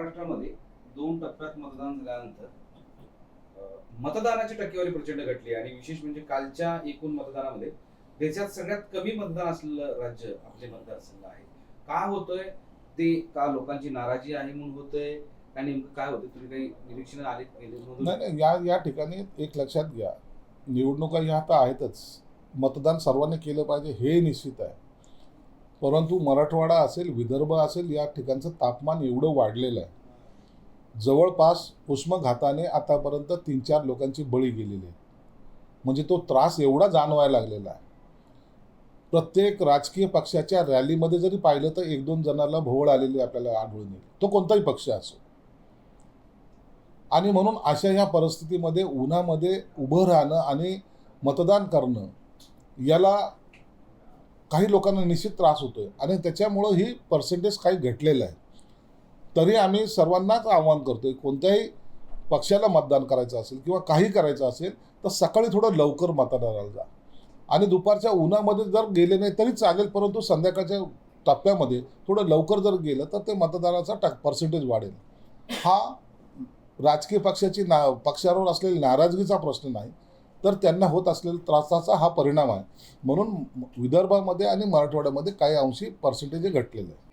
महाराष्ट्रामध्ये दोन टप्प्यात मतदान झाल्यानंतर मतदानाची टक्केवारी प्रचंड घटली आणि विशेष म्हणजे कालच्या एकूण मतदानामध्ये देशात सगळ्यात कमी मतदान असलेलं राज्य आपले मतदारसंघ आहे. का होतंय? ते का लोकांची नाराजी आहे म्हणून होतंय? काय नेमकं काय होतं तुम्ही काही निरीक्षण आले नाही नाही या या ठिकाणी एक लक्षात घ्या. निवडणुका ह्या आता आहेतच. मतदान सर्वांनी केलं पाहिजे हे निश्चित आहे. परंतु मराठवाडा असेल विदर्भ असेल या ठिकाणचं तापमान एवढं वाढलेलं आहे. जवळपास उष्मघाताने आतापर्यंत तीन चार लोकांची बळी गेलेली आहे. म्हणजे तो त्रास एवढा जाणवायला लागलेला आहे. प्रत्येक राजकीय पक्षाच्या रॅलीमध्ये जरी पाहिलं तर एक दोन जणांना भोवळ आलेली आपल्याला आढळून येईल. तो कोणताही पक्ष असो. आणि म्हणून अशा ह्या परिस्थितीमध्ये उन्हामध्ये उभं राहणं आणि मतदान करणं याला काही लोकांना निश्चित त्रास होतोय. आणि त्याच्यामुळं ही पर्सेंटेज काही घटलेलं आहे. तरी आम्ही सर्वांनाच आव्हान करतोय कोणत्याही पक्षाला मतदान करायचं असेल किंवा काही करायचं असेल तर सकाळी थोडं लवकर मतदानाला जा. आणि दुपारच्या उन्हामध्ये जर गेले नाही तरी चालेल परंतु संध्याकाळच्या टप्प्यामध्ये थोडं लवकर जर गेलं तर ते मतदानाचा टक पर्सेंटेज वाढेल. हा राजकीय पक्षाची ना पक्षावर असलेली नाराजगीचा प्रश्न नाही. तर त्यांना होत असलेल्या त्रासाचा हा परिणाम आहे. म्हणून विदर्भामध्ये आणि मराठवाड्यामध्ये काही अंशी पर्सेंटेज घटलेलं आहे